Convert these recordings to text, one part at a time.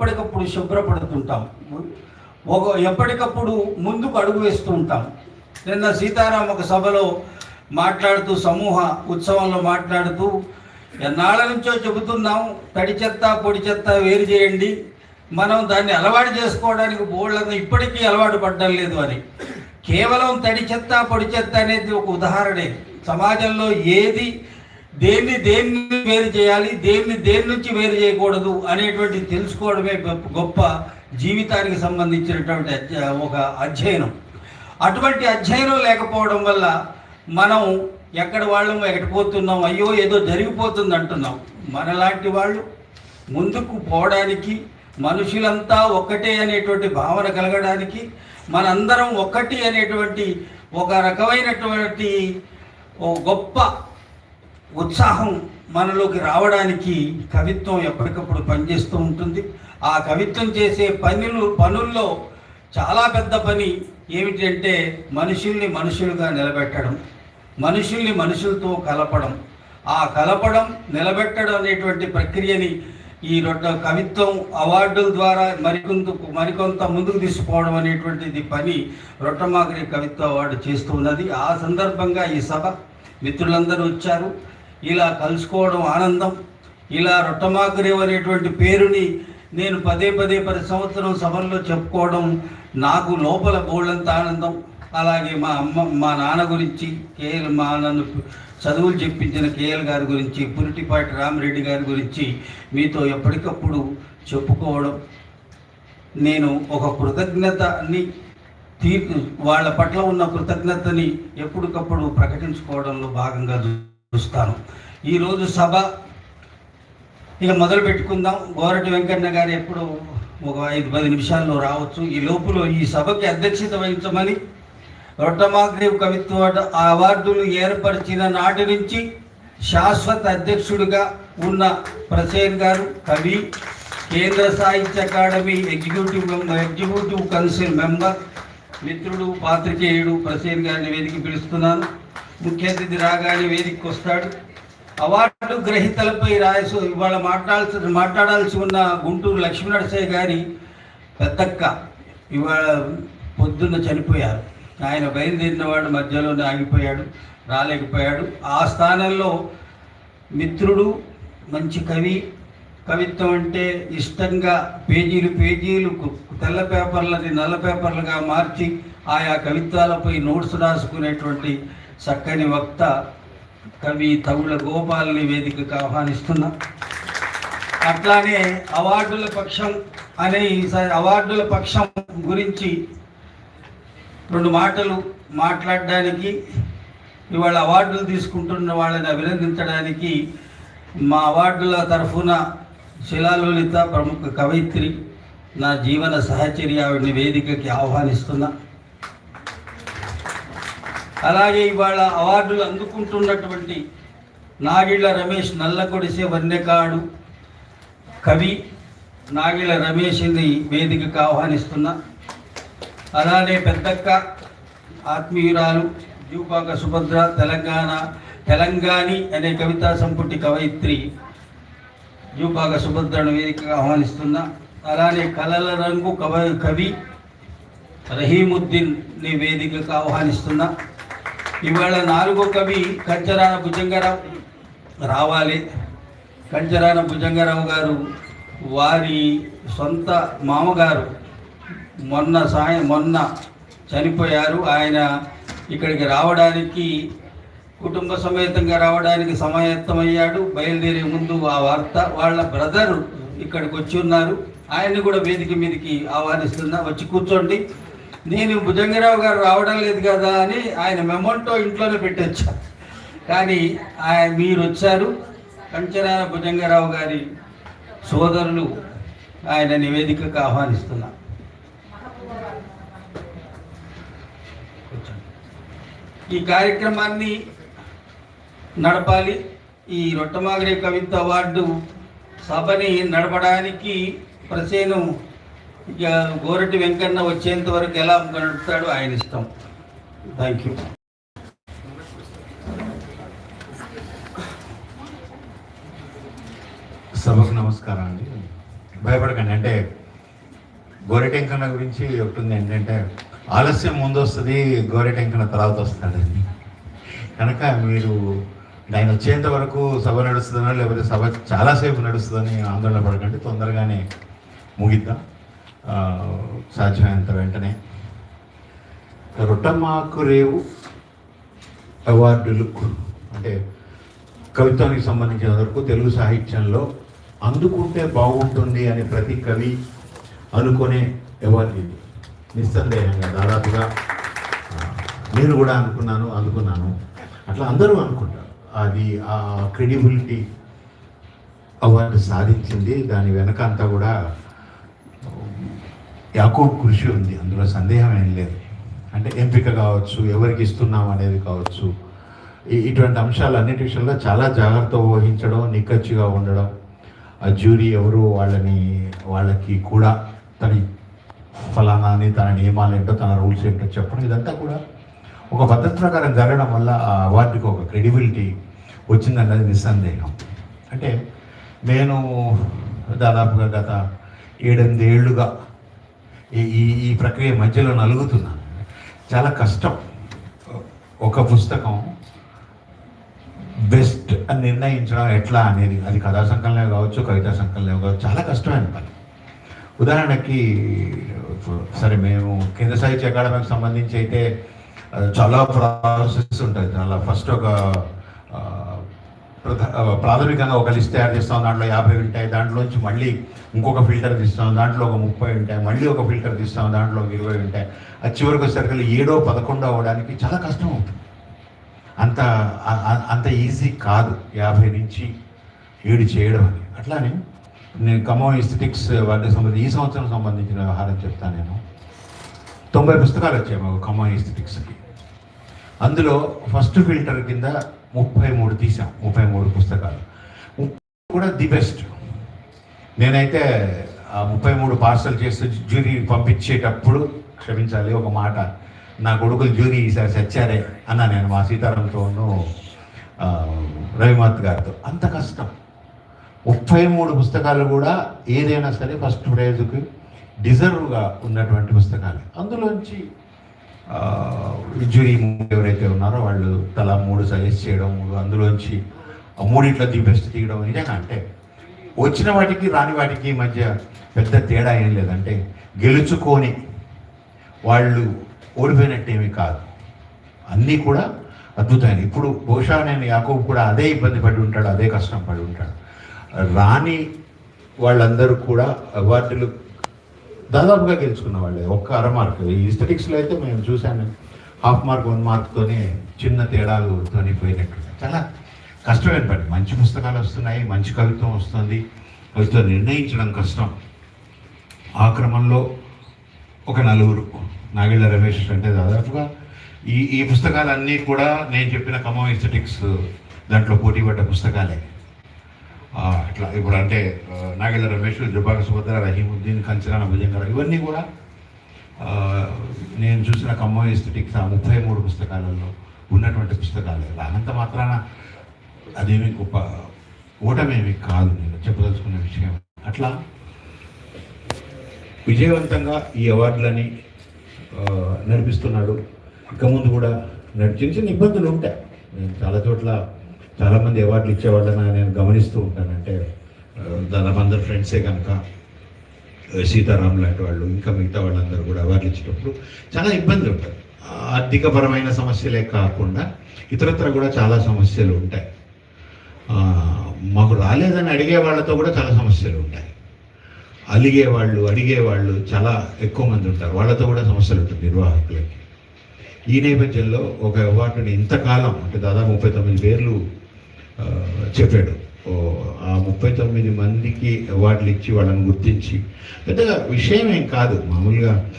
ఎప్పటికప్పుడు శుభ్రపడుతుంటాం. ఒక ఎప్పటికప్పుడు ముందుకు అడుగు వేస్తూ ఉంటాం. నిన్న సీతారాం ఒక సభలో మాట్లాడుతూ సమూహ ఉత్సవంలో మాట్లాడుతూ ఎన్నాళ్ళ నుంచో చెబుతున్నాం తడి చెత్త పొడి చెత్త వేరు చేయండి. మనం దాన్ని అలవాటు చేసుకోవడానికి బోళ్ళంగా ఇప్పటికీ అలవాటు పడడం లేదు అని. కేవలం తడి చెత్త పొడి చెత్త అనేది ఒక ఉదాహరణే. సమాజంలో ఏది దేన్ని దేన్ని వేరు చేయాలి దేన్ని దేని నుంచి వేరు చేయకూడదు అనేటువంటి తెలుసుకోవడమే గొప్ప- గొప్ప జీవితానికి సంబంధించినటువంటి ఒక అధ్యయనం. అటువంటి అధ్యయనం లేకపోవడం వల్ల మనం ఎక్కడ వాళ్ళం ఎక్కడిపోతున్నాం అయ్యో ఏదో జరిగిపోతుంది అంటున్నాం. మనలాంటి వాళ్ళు ముందుకు పోవడానికి మనుషులంతా ఒక్కటే అనేటువంటి భావన కలగడానికి మనందరం ఒక్కటి అనేటువంటి ఒక రకమైనటువంటి గొప్ప ఉత్సాహం మనలోకి రావడానికి కవిత్వం ఎప్పటికప్పుడు పనిచేస్తూ ఉంటుంది. ఆ కవిత్వం చేసే పనులు పనుల్లో చాలా పెద్ద పని ఏమిటంటే మనుషుల్ని మనుషులుగా నిలబెట్టడం మనుషుల్ని మనుషులతో కలపడం. ఆ కలపడం నిలబెట్టడం అనేటువంటి ప్రక్రియని ఈ రొట్ట కవిత్వం అవార్డుల ద్వారా మరికొంత మరికొంత ముందుకు తీసుకుపోవడం అనేటువంటిది పని రొట్టమాగరి కవిత్వ అవార్డు చేస్తూ ఉన్నది. ఆ సందర్భంగా ఈ సభ మిత్రులందరూ వచ్చారు. ఇలా కలుసుకోవడం ఆనందం. ఇలా రొట్టమాకురేవ్ అనేటువంటి పేరుని నేను పదే పదే పది సంవత్సరం సభల్లో చెప్పుకోవడం నాకు లోపల బోళ్ళంత ఆనందం. అలాగే మా అమ్మ మా నాన్న గురించి కేఎల్ మా నన్ను చదువులు చెప్పించిన కేఎల్ గారి గురించి పురిటిపాటి రామిరెడ్డి గారి గురించి మీతో ఎప్పటికప్పుడు చెప్పుకోవడం. నేను ఒక కృతజ్ఞతని తీ వాళ్ళ పట్ల ఉన్న కృతజ్ఞతని ఎప్పటికప్పుడు ప్రకటించుకోవడంలో భాగంగా చూస్తాను. ఈరోజు సభ ఇక మొదలు పెట్టుకుందాం. గోరటి వెంకన్న గారు ఎప్పుడు ఒక ఐదు పది నిమిషాల్లో రావచ్చు. ఈ లోపులో ఈ సభకి అధ్యక్షత వహించమని రొట్టమాగ్రీవ్ కవిత్వ అవార్డులు ఏర్పరిచిన నాటి నుంచి శాశ్వత అధ్యక్షుడిగా ఉన్న ప్రసేన్ గారు కవి కేంద్ర సాహిత్య academy executive member executive council member మిత్రుడు పాత్రికేయుడు ప్రసేన్ గారిని వేదిక పిలుస్తున్నాను. ముఖ్య అతిథి రాగానే వేదికకు వస్తాడు అవార్డు గ్రహీతలపై రాయసు ఇవాళ మాట్లాడాల్సి మాట్లాడాల్సి ఉన్న గుంటూరు లక్ష్మీనరసయ్య గారి పెద్దక్క ఇవాళ పొద్దున్న చనిపోయారు. ఆయన బయలుదేరిన వాడు మధ్యలోనే ఆగిపోయాడు రాలేకపోయాడు. ఆ స్థానంలో మిత్రుడు మంచి కవి కవిత్వం అంటే ఇష్టంగా పేజీలు పేజీలు తెల్ల పేపర్లని నల్ల పేపర్లుగా మార్చి ఆయా కవిత్వాలపై నోట్స్ రాసుకునేటువంటి చక్కని వక్త కవి తగుల గోపాలని వేదికకు ఆహ్వానిస్తున్నా. అట్లానే అవార్డుల పక్షం అనే ఈసారి అవార్డుల పక్షం గురించి రెండు మాటలు మాట్లాడడానికి ఇవాళ అవార్డులు తీసుకుంటున్న వాళ్ళని అభినందించడానికి మా అవార్డుల తరఫున శిలాలోలిత ప్రముఖ కవయిత్రి నా జీవన సహచర్య ఆవిడని వేదికకి ఆహ్వానిస్తున్నా. అలాగే ఇవాళ అవార్డులు అందుకుంటున్నటువంటి నాగిళ్ళ రమేష్ నల్లకొడిసే వన్యకాడు కవి నాగిళ్ళ రమేష్ని వేదికకు ఆహ్వానిస్తున్నా. అలానే పెద్దక్క ఆత్మీయురాలు జూపాక సుభద్ర తెలంగాణ తెలంగాణి అనే కవితా సంపుటి కవయిత్రి జూపాక సుభద్రను వేదికగా ఆహ్వానిస్తున్నా. అలానే కలల రంగు కవ కవి రహీముద్దీన్ని వేదికకు ఆహ్వానిస్తున్నా. ఇవాళ నాలుగో కవి కంచరాన భుజంగరావు రావాలి. కంచరాన భుజంగరావు గారు వారి సొంత మామగారు మొన్న సాయం మొన్న చనిపోయారు. ఆయన ఇక్కడికి రావడానికి కుటుంబ సమేతంగా రావడానికి సమాయత్తమయ్యాడు. బయలుదేరే ముందు ఆ వార్త వాళ్ళ బ్రదరు ఇక్కడికి వచ్చి ఉన్నారు. ఆయన్ని కూడా వేదిక మీదకి ఆహ్వానిస్తున్నా. వచ్చి కూర్చోండి. నేను భుజంగరావు గారు రావడం లేదు కదా అని ఆయన మెమంటో ఇంట్లోనే పెట్టొచ్చా. కానీ ఆయన మీరు వచ్చారు. కంచరాల భుజంగరావు గారి సోదరులు ఆయన నివేదికకు ఆహ్వానిస్తున్నా. ఈ కార్యక్రమాన్ని నడపాలి. ఈ రొట్టమాగరి కవిత్వ అవార్డు సభని నడపడానికి ప్రసేను ఇక గోరటి వెంకన్న వచ్చేంత వరకు ఎలా నడుపుతాడో ఆయన ఇష్టం. థ్యాంక్ యూ సభకు నమస్కారం అండి. భయపడకండి అంటే గోరెటెంకన గురించి ఒకటి ఏంటంటే ఆలస్యం ముందు వస్తుంది గోరెటెంకన తర్వాత వస్తాడని కనుక మీరు ఆయన వచ్చేంత వరకు సభ నడుస్తుందనో లేకపోతే సభ చాలాసేపు నడుస్తుందని ఆందోళన పడకండి తొందరగానే ముగిద్దాం. సాధ్యమైనంత వెంటనే. రొట్టమాకు రేవు అవార్డులు అంటే కవిత్వానికి సంబంధించిన వరకు తెలుగు సాహిత్యంలో అందుకుంటే బాగుంటుంది అని ప్రతి కవి అనుకునే అవార్డు ఇది. నిస్సందేహంగా దాదాపుగా నేను కూడా అనుకున్నాను అందుకున్నాను. అట్లా అందరూ అనుకుంటారు. అది ఆ క్రెడిబిలిటీ అవార్డు సాధించింది దాని వెనకంతా కూడా యాకోబ్ కృషి ఉంది. అందులో సందేహం ఏం లేదు. అంటే ఎంపిక కావచ్చు ఎవరికి ఇస్తున్నాం అనేది కావచ్చు. ఇటువంటి అంశాలు అన్నిటి విషయంలో చాలా జాగ్రత్త వహించడం నిక్కచ్చిగా ఉండడం. ఆ జ్యూరీ ఎవరు వాళ్ళని వాళ్ళకి కూడా తన ఫలానా అని తన నియమాలు ఏంటో తన రూల్స్ ఏంటో చెప్పడం. ఇదంతా కూడా ఒక పద్ధతి ప్రకారం జరగడం వల్ల ఆ అవార్డుకి ఒక క్రెడిబిలిటీ వచ్చిందన్నది నిస్సందేహం. అంటే నేను దాదాపుగా గత ఏడెనిమిది ఏళ్ళుగా ఈ ఈ ఈ ప్రక్రియ మధ్యలో నలుగుతున్నాను చాలా కష్టం. ఒక పుస్తకం బెస్ట్ అని నిర్ణయించడం ఎట్లా అనేది అది కథా సంకలనం కావచ్చు కవితా సంకలనం కావచ్చు చాలా కష్టమైన పని. ఉదాహరణకి సరే మేము కేంద్ర సాహిత్య అకాడమీకి సంబంధించి అయితే చాలా ప్రాసెస్ ఉంటుంది చాలా ఫస్ట్ ఒక ప్రాథమికంగా ఒక లిస్ట్ తయారు చేస్తాం. దాంట్లో యాభై ఉంటాయి. దాంట్లోంచి మళ్ళీ ఇంకొక ఫిల్టర్ తీస్తాం దాంట్లో ఒక ముప్పై ఉంటాయి మళ్ళీ ఒక ఫిల్టర్ తీస్తాం దాంట్లో ఒక ఇరవై ఉంటాయి. అది చివరికి వచ్చేసరికి ఏడో పదకొండో అవ్వడానికి చాలా కష్టం అవుతుంది. అంత అంత ఈజీ కాదు యాభై నుంచి ఏడు చేయడం అని అట్లానే నేను ఖమ్మం ఇస్థెటిక్స్ వాటికి సంబంధించి ఈ సంవత్సరం సంబంధించిన వ్యవహారం చెప్తాను నేను. తొంభై పుస్తకాలు వచ్చాయి మాకు ఖమ్మం ఇస్థెటిక్స్కి అందులో ఫస్ట్ ఫిల్టర్ కింద ముప్పై మూడు తీసాం ముప్పై మూడు పుస్తకాలు. కూడా ది బెస్ట్. నేనైతే ముప్పై మూడు పార్సల్ చేస్తూ జ్యూరీ పంపించేటప్పుడు క్షమించాలి ఒక మాట. నా కొడుకులు జ్యూరీ ఈసారి చచ్చారే అన్నా నేను మా సీతారాంతోనూ రవిమాత్ గారితో. అంత కష్టం. ముప్పై మూడు పుస్తకాలు కూడా ఏదైనా సరే ఫస్ట్ ప్రైజ్కి డిజర్వ్గా ఉన్నటువంటి పుస్తకాలు. అందులోంచి జ్యూరీ ఎవరైతే ఉన్నారో వాళ్ళు తలా మూడు సజెస్ట్ చేయడం అందులోంచి మూడిట్లో ది బెస్ట్ తీయడం నిజంగా అంటే వచ్చిన వాటికి రాని వాటికి మధ్య పెద్ద తేడా ఏం లేదంటే గెలుచుకొని వాళ్ళు ఓడిపోయినట్టేమీ కాదు. అన్నీ కూడా అద్భుతమైన ఇప్పుడు బహుశా నేను యాకోబు కూడా అదే ఇబ్బంది పడి ఉంటాడు అదే కష్టం పడి ఉంటాడు. రాని వాళ్ళందరూ కూడా అవార్డులు దాదాపుగా గెలుచుకున్న వాళ్ళే. ఒక్క అర మార్క్. ఈ హిస్టరిక్స్లో అయితే మేము చూశాను. హాఫ్ మార్క్ వన్ మార్క్తోనే చిన్న తేడాలుతోని పోయినట్టు చాలా కష్టమైన పని మంచి పుస్తకాలు వస్తున్నాయి మంచి కవిత్వం వస్తుంది. కవిత్వం నిర్ణయించడం కష్టం. ఆ క్రమంలో ఒక నలుగురు నాగేళ్ళ రమేష్ అంటే దాదాపుగా ఈ ఈ పుస్తకాలన్నీ కూడా నేను చెప్పిన కమో ఎస్థెటిక్స్ దాంట్లో పోటీ పడ్డ పుస్తకాలే. అట్లా ఇప్పుడు అంటే నాగేళ్ళ రమేష్ జుబాక సుభద్ర రహీముద్దీన్ కంచరాన భుజంగర ఇవన్నీ కూడా నేను చూసిన ఖమ్మం ఎస్థెటిక్స్ ఆ ముప్పై మూడు పుస్తకాలలో ఉన్నటువంటి పుస్తకాలే. అంత మాత్రాన అదేమి గొప్ప ఓటమేమి కాదు నేను చెప్పదలుచుకున్న విషయం. అట్లా? విజయవంతంగా ఈ అవార్డులని నడిపిస్తున్నాడు. ఇక ముందు కూడా నడి- చిన్న చిన్న ఇబ్బందులు ఉంటాయి. నేను చాలా చోట్ల చాలామంది అవార్డులు ఇచ్చేవాళ్ళని నేను గమనిస్తూ ఉంటాను. అంటే దాదాపు అందరు ఫ్రెండ్సే కనుక సీతారాం లాంటి వాళ్ళు ఇంకా మిగతా వాళ్ళందరూ కూడా అవార్డులు ఇచ్చేటప్పుడు చాలా ఇబ్బందులు ఉంటాయి. ఆర్థికపరమైన సమస్యలే కాకుండా ఇతరత్ర కూడా చాలా సమస్యలు ఉంటాయి. మాకు రాలేదని అడిగే వాళ్ళతో కూడా చాలా సమస్యలు ఉంటాయి. అలిగేవాళ్ళు వాళ్ళు అడిగే వాళ్ళు చాలా ఎక్కువ మంది ఉంటారు. వాళ్ళతో కూడా సమస్యలు ఉంటుంది నిర్వాహకులకి. ఈ నేపథ్యంలో ఒక అవార్డుని ఇంతకాలం అంటే దాదాపు ముప్పై తొమ్మిది పేర్లు చెప్పాడు. ఆ ముప్పై తొమ్మిది మందికి అవార్డులు ఇచ్చి వాళ్ళని గుర్తించి. పెద్దగా విషయం ఏం కాదు. మామూలుగా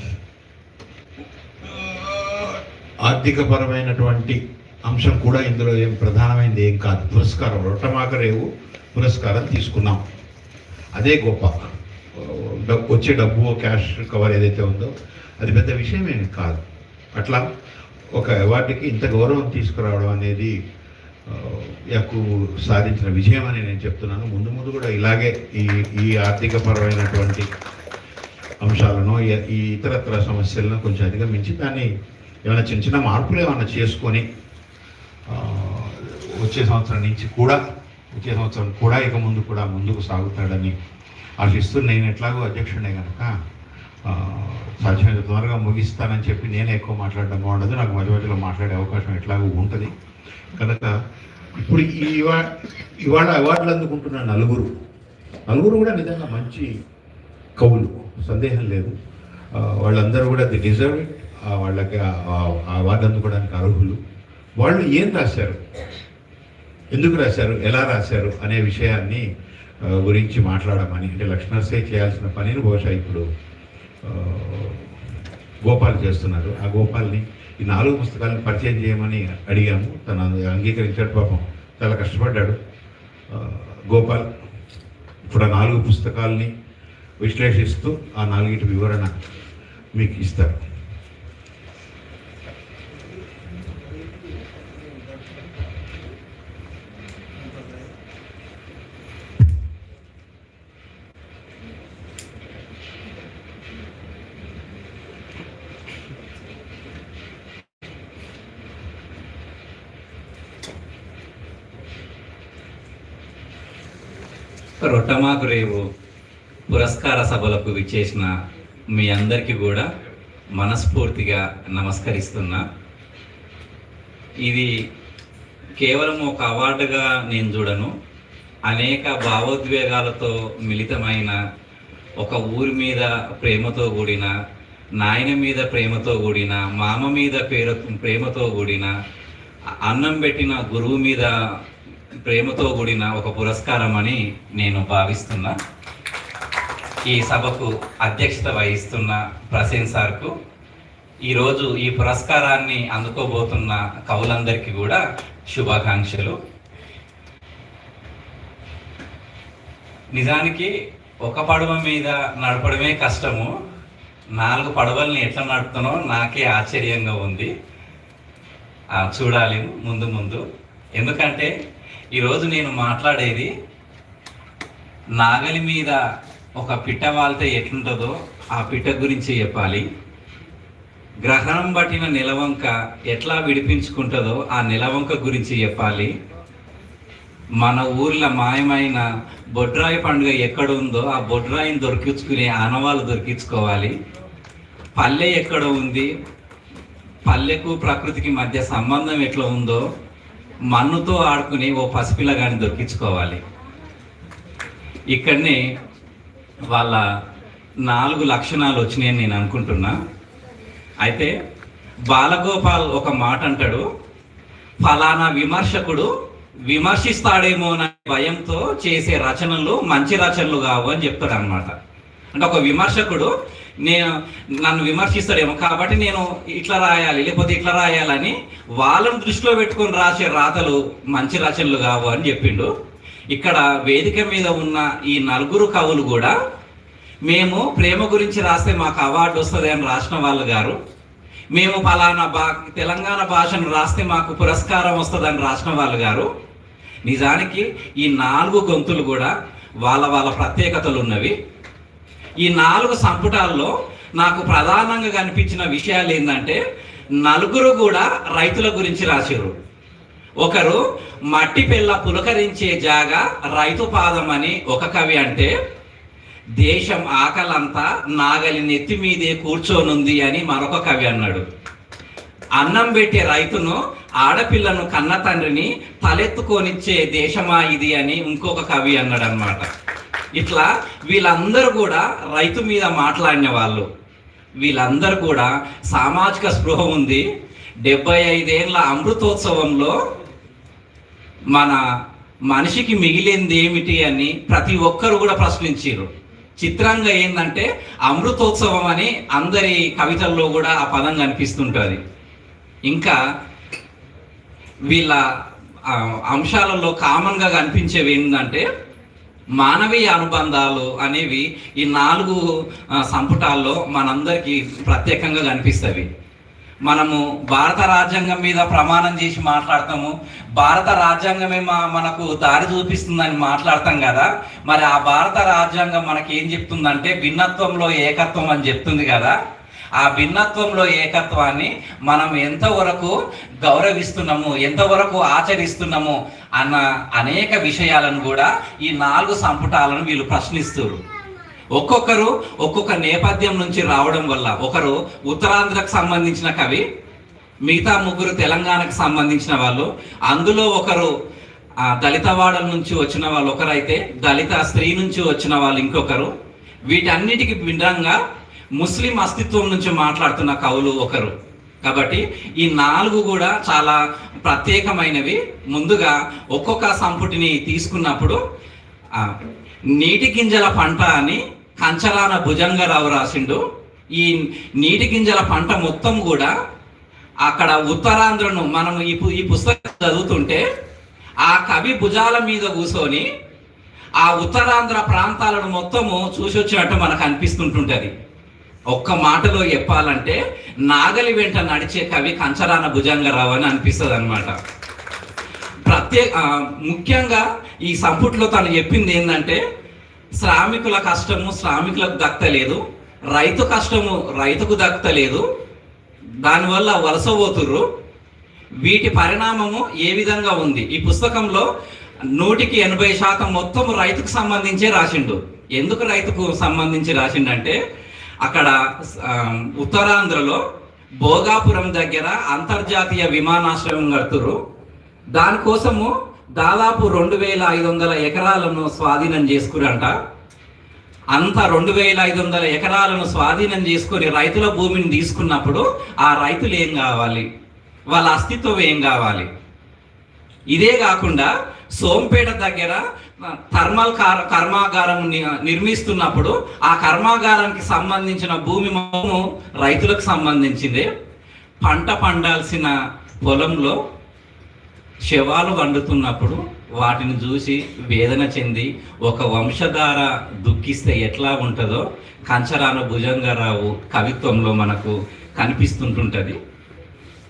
ఆర్థికపరమైనటువంటి అంశం కూడా ఇందులో ఏం ప్రధానమైనది ఏం కాదు. పురస్కారం రొట్టమాకరేవు పురస్కారం తీసుకున్నాం. అదే గొప్ప. డబ్బు వచ్చే డబ్బు క్యాష్ కవర్ ఏదైతే ఉందో అది పెద్ద విషయం ఏమి కాదు. అట్లా ఒక అవార్డుకి ఇంత గౌరవం తీసుకురావడం అనేది నాకు యాకు సాధించిన విజయం అని నేను చెప్తున్నాను. ముందు ముందు కూడా ఇలాగే ఈ ఈ ఆర్థిక పరమైనటువంటి అంశాలను ఈ- ఇతరత్ర సమస్యలను కొంచెం అధిగమించి దాన్ని ఏమైనా చిన్న చిన్న మార్పులు ఏమైనా చేసుకొని వచ్చే సంవత్సరం నుంచి కూడా వచ్చే సంవత్సరం కూడా ఇక ముందు కూడా ముందుకు సాగుతాడని ఆశిస్తూ నేను ఎట్లాగో అధ్యక్షుడే కనుక ఆ, సాధ్యమైనంత ముగిస్తానని చెప్పి నేనే ఎక్కువ మాట్లాడడం బాగుండదు. నాకు మధ్య మధ్యలో మాట్లాడే అవకాశం ఎట్లాగో ఉంటుంది. కనుక ఇప్పుడు ఇవా ఇవాళ అవార్డులు అందుకుంటున్న నలుగురు. నలుగురు కూడా నిజంగా మంచి కవులు. సందేహం లేదు. వాళ్ళందరూ కూడా ది డిజర్వ్. ఇట్ వాళ్ళకి ఆ- అవార్డు అందుకోవడానికి అర్హులు. వాళ్ళు ఏం రాశారు? ఎందుకు రాశారు? ఎలా రాశారు? అనే విషయాన్ని గురించి మాట్లాడమని అంటే లక్ష్మణసే చేయాల్సిన పనిని బహుశా ఇప్పుడు గోపాల్ చేస్తున్నారు. ఆ గోపాల్ని ఈ నాలుగు పుస్తకాలను పరిచయం చేయమని అడిగాము. తను అంగీకరించాడు పాపం. చాలా కష్టపడ్డాడు. గోపాల్ ఇప్పుడు ఆ నాలుగు పుస్తకాల్ని విశ్లేషిస్తూ ఆ నాలుగిటి వివరణ మీకు ఇస్తారు. రొట్టమాకు రేవు పురస్కార సభలకు విచ్చేసిన మీ అందరికీ కూడా మనస్ఫూర్తిగా నమస్కరిస్తున్నా. ఇది కేవలం ఒక అవార్డుగా నేను చూడను. అనేక భావోద్వేగాలతో మిళితమైన ఒక ఊరి మీద ప్రేమతో కూడిన నాయన మీద ప్రేమతో కూడిన మామ మీద పేరు ప్రేమతో కూడిన అన్నం పెట్టిన గురువు మీద ప్రేమతో కూడిన ఒక పురస్కారం అని నేను భావిస్తున్నా. ఈ సభకు అధ్యక్షత వహిస్తున్న ప్రసీన్ సార్కు. ఈరోజు ఈ పురస్కారాన్ని అందుకోబోతున్న కవులందరికీ కూడా శుభాకాంక్షలు. నిజానికి ఒక పడవ మీద నడపడమే కష్టము. నాలుగు పడవల్ని ఎట్లా నడుపుతానో నాకే ఆశ్చర్యంగా ఉంది. ఆ, చూడాలి ముందు ముందు. ఎందుకంటే ఈరోజు నేను మాట్లాడేది నాగలి మీద ఒక పిట్ట వాళ్తే ఎట్లుంటుందో ఆ పిట్ట గురించి చెప్పాలి. గ్రహణం పట్టిన నిలవంక ఎట్లా విడిపించుకుంటుందో ఆ నిలవంక గురించి చెప్పాలి. మన ఊర్లో మాయమైన బొడ్రాయి పండుగ ఎక్కడ ఉందో ఆ బొడ్రాయిని దొరికించుకునే ఆనవాళ్ళు దొరికించుకోవాలి. పల్లె ఎక్కడ ఉంది? పల్లెకు ప్రకృతికి మధ్య సంబంధం ఎట్లా ఉందో మన్నుతో ఆడుకుని ఓ పసిపిల్లగాని దొరికించుకోవాలి. ఇక్కడనే వాళ్ళ నాలుగు లక్షణాలు వచ్చినాయని నేను అనుకుంటున్నా. అయితే బాలగోపాల్ ఒక మాట అంటాడు ఫలానా విమర్శకుడు విమర్శిస్తాడేమో అనే భయంతో చేసే రచనలు మంచి రచనలు కావు అని చెప్తాడు అనమాట అంటే ఒక విమర్శకుడు నేను నన్ను విమర్శిస్తాడేమో కాబట్టి నేను ఇట్లా రాయాలి లేకపోతే ఇట్లా రాయాలని వాళ్ళని దృష్టిలో పెట్టుకొని రాసే రాతలు మంచి రచనలు కావు అని చెప్పిండు. ఇక్కడ వేదిక మీద ఉన్న ఈ నలుగురు కవులు కూడా మేము ప్రేమ గురించి రాస్తే మాకు అవార్డు వస్తుంది అని రాసిన వాళ్ళు గారు. మేము ఫలానా బా తెలంగాణ భాషను రాస్తే మాకు పురస్కారం వస్తుందని రాసిన వాళ్ళు గారు. నిజానికి ఈ నాలుగు గొంతులు కూడా వాళ్ళ వాళ్ళ ప్రత్యేకతలు ఉన్నవి. ఈ నాలుగు సంపుటాల్లో నాకు ప్రధానంగా కనిపించిన విషయాలు ఏంటంటే నలుగురు కూడా రైతుల గురించి రాశారు. ఒకరు మట్టి పిల్ల పులకరించే జాగా రైతు పాదం అని ఒక కవి అంటే దేశం ఆకలంతా నాగలి నెత్తి మీదే కూర్చోనుంది అని మరొక కవి అన్నాడు. అన్నం పెట్టే రైతును ఆడపిల్లను కన్న తండ్రిని తలెత్తుకొనిచ్చే దేశమా ఇది అని ఇంకొక కవి అన్నాడు అనమాట ఇట్లా వీళ్ళందరూ కూడా రైతు మీద మాట్లాడిన వాళ్ళు. వీళ్ళందరూ కూడా సామాజిక స్పృహ ఉంది. డెబ్బై ఐదేళ్ళ అమృతోత్సవంలో మన మనిషికి మిగిలింది ఏమిటి అని ప్రతి ఒక్కరు కూడా ప్రశ్నించారు చిత్రంగా ఏంటంటే అమృతోత్సవం అని అందరి కవితల్లో కూడా ఆ పదం కనిపిస్తుంటుంది. ఇంకా వీళ్ళ అంశాలలో కామన్గా కనిపించేవి ఏంటంటే మానవీయ అనుబంధాలు అనేవి ఈ నాలుగు సంపుటాల్లో మనందరికీ ప్రత్యేకంగా కనిపిస్తవి. మనము భారత రాజ్యాంగం మీద ప్రమాణం చేసి మాట్లాడతాము. భారత రాజ్యాంగమే మా మనకు దారి చూపిస్తుందని మాట్లాడతాం కదా. మరి ఆ భారత రాజ్యాంగం మనకి ఏం చెప్తుందంటే భిన్నత్వంలో ఏకత్వం అని చెప్తుంది కదా. ఆ భిన్నత్వంలో ఏకత్వాన్ని మనం ఎంతవరకు గౌరవిస్తున్నాము ఎంతవరకు ఆచరిస్తున్నాము అన్న అనేక విషయాలను కూడా ఈ నాలుగు సంపుటాలను వీళ్ళు ప్రశ్నిస్తారు ఒక్కొక్కరు ఒక్కొక్క నేపథ్యం నుంచి రావడం వల్ల ఒకరు ఉత్తరాంధ్రకు సంబంధించిన కవి మిగతా ముగ్గురు తెలంగాణకు సంబంధించిన వాళ్ళు అందులో ఒకరు దళితవాడల నుంచి వచ్చిన వాళ్ళు ఒకరైతే దళిత స్త్రీ నుంచి వచ్చిన వాళ్ళు ఇంకొకరు వీటన్నిటికి భిన్నంగా ముస్లిం అస్తిత్వం నుంచి మాట్లాడుతున్న కవులు ఒకరు. కాబట్టి ఈ నాలుగు కూడా చాలా ప్రత్యేకమైనవి. ముందుగా ఒక్కొక్క సంపుటిని తీసుకున్నప్పుడు నీటి గింజల పంట అని కంచలాన భుజంగరావు రాసిండు. ఈ నీటి గింజల పంట మొత్తం కూడా అక్కడ ఉత్తరాంధ్రను మనం ఈ పు- ఈ పుస్తకం చదువుతుంటే ఆ కవి భుజాల మీద కూర్చొని ఆ ఉత్తరాంధ్ర ప్రాంతాలను మొత్తము చూసి వచ్చినట్టు మనకు అనిపిస్తుంటుంటుంది. ఒక్క మాటలో చెప్పాలంటే నాగలి వెంట నడిచే కవి కంచరాన భుజంగరావు అని అనిపిస్తుంది అనమాట ప్రత్యేక ముఖ్యంగా ఈ సంపుట్లో తను చెప్పింది ఏంటంటే శ్రామికుల కష్టము శ్రామికులకు దక్కలేదు రైతు కష్టము రైతుకు దక్కలేదు దానివల్ల వలస పోతుర్రు వీటి పరిణామము ఏ విధంగా ఉంది? ఈ పుస్తకంలో నూటికి ఎనభై శాతం మొత్తం రైతుకు సంబంధించే రాసిండు. ఎందుకు రైతుకు సంబంధించి రాసిండంటే అక్కడ ఉత్తరాంధ్రలో భోగాపురం దగ్గర అంతర్జాతీయ విమానాశ్రయం కడుతురు దానికోసము దాదాపు రెండు వేల ఐదు వందల ఎకరాలను స్వాధీనం చేసుకురంట. అంత రెండు వేల ఐదు వందల ఎకరాలను స్వాధీనం చేసుకొని రైతుల భూమిని తీసుకున్నప్పుడు ఆ రైతులు ఏం కావాలి? వాళ్ళ అస్తిత్వం ఏం కావాలి? ఇదే కాకుండా సోంపేట దగ్గర థర్మల్ కార్ కర్మాగారం ని- నిర్మిస్తున్నప్పుడు ఆ కర్మాగారానికి సంబంధించిన భూమి మొత్తము రైతులకు సంబంధించింది. పంట పండాల్సిన పొలంలో శవాలు వండుతున్నప్పుడు వాటిని చూసి వేదన చెంది ఒక వంశధార దుఃఖిస్తే ఎట్లా ఉంటుందో కంచరాన భుజంగరావు కవిత్వంలో మనకు కనిపిస్తుంటుంటుంది.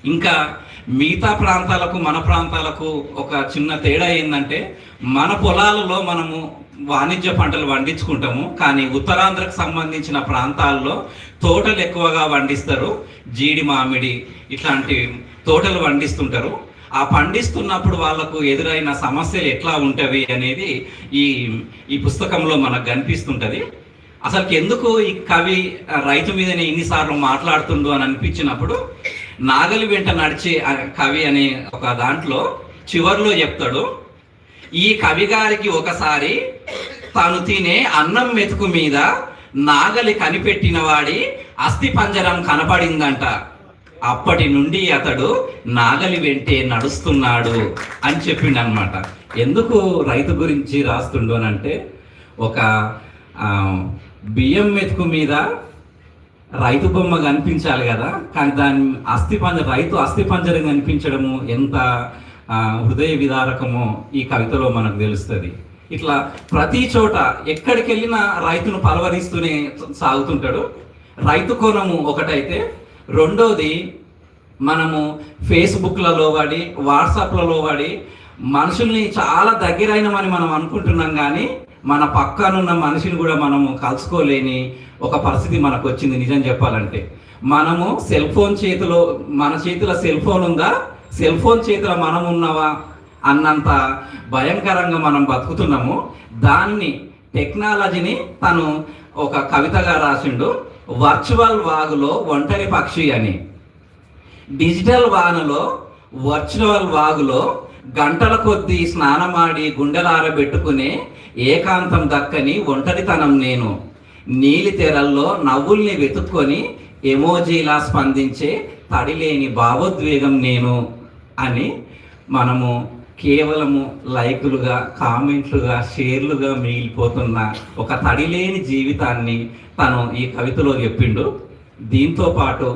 ఇంకా మిగతా ప్రాంతాలకు మన ప్రాంతాలకు ఒక చిన్న తేడా ఏంటంటే మన పొలాలలో మనము వాణిజ్య పంటలు పండించుకుంటాము కానీ ఉత్తరాంధ్రకు సంబంధించిన ప్రాంతాల్లో తోటలు ఎక్కువగా పండిస్తారు జీడి మామిడి ఇట్లాంటి తోటలు పండిస్తుంటారు. ఆ పండిస్తున్నప్పుడు వాళ్ళకు ఎదురైన సమస్యలు ఎట్లా ఉంటవి అనేది ఈ ఈ పుస్తకంలో మనకు కనిపిస్తుంటది. అసలు ఎందుకు ఈ కవి రైతు మీదనే ఇన్నిసార్లు మాట్లాడుతుండు అని అనిపించినప్పుడు నాగలి వెంట నడిచే కవి అనే ఒక దాంట్లో చివర్లో చెప్తాడు ఈ కవి గారికి ఒకసారి తాను తినే అన్నం మెతుకు మీద నాగలి కనిపెట్టిన వాడి అస్థి పంజరం కనపడిందంట. అప్పటి నుండి అతడు నాగలి వెంటే నడుస్తున్నాడు అని చెప్పిండు అనమాట ఎందుకు రైతు గురించి రాస్తుండు అని అంటే ఒక బియ్యం మెతుకు మీద రైతు బొమ్మ కనిపించాలి కదా కానీ దాని అస్థి పంజ రైతు అస్థి పంజరం కనిపించడము ఎంత హృదయ విదారకమో ఈ కవితలో మనకు తెలుస్తుంది. ఇట్లా ప్రతి చోట ఎక్కడికి వెళ్ళినా రైతును పలవరిస్తూనే సాగుతుంటాడు. రైతు కోణము ఒకటైతే రెండోది మనము ఫేస్బుక్లలో వాడి వాట్సాప్లలో వాడి మనుషుల్ని చాలా దగ్గరైనమని మనం అనుకుంటున్నాం కానీ మన పక్కనున్న మనిషిని కూడా మనము కలుసుకోలేని ఒక పరిస్థితి మనకు వచ్చింది నిజం చెప్పాలంటే. మనము సెల్ ఫోన్ చేతిలో మన చేతిలో సెల్ ఫోన్ ఉందా? సెల్ ఫోన్ చేతిలో మనం ఉన్నావా? అన్నంత భయంకరంగా మనం బతుకుతున్నాము. దాన్ని టెక్నాలజీని తను ఒక కవితగా రాసిండు వర్చువల్ వాగులో ఒంటరి పక్షి అని. డిజిటల్ వానలో వర్చువల్ వాగులో గంటల కొద్దీ స్నానమాడి గుండెలారబెట్టుకునే ఏకాంతం దక్కని ఒంటరితనం నేను. నీలి తెరల్లో నవ్వుల్ని వెతుక్కొని ఎమోజీలా స్పందించే తడిలేని భావోద్వేగం నేను అని మనము కేవలము లైకులుగా కామెంట్లుగా షేర్లుగా మిగిలిపోతున్న ఒక తడిలేని జీవితాన్ని తను ఈ కవితలో చెప్పిండు. దీంతో పాటు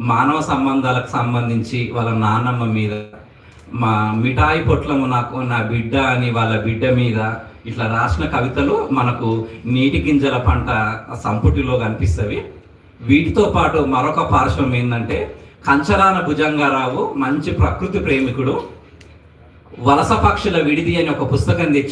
మానవ సంబంధాలకు సంబంధించి వాళ్ళ నాన్నమ్మ మీద మా మిఠాయి పొట్లము నాకు నా బిడ్డ అని వాళ్ళ బిడ్డ మీద ఇట్లా రాసిన కవితలు మనకు నీటి గింజల పంట సంపుటిలో కనిపిస్తవి. వీటితో పాటు మరొక పార్శ్వం ఏంటంటే కంచరాన భుజంగారావు మంచి ప్రకృతి ప్రేమికుడు. వలస పక్షుల విడిది అని ఒక పుస్తకం తెచ్చి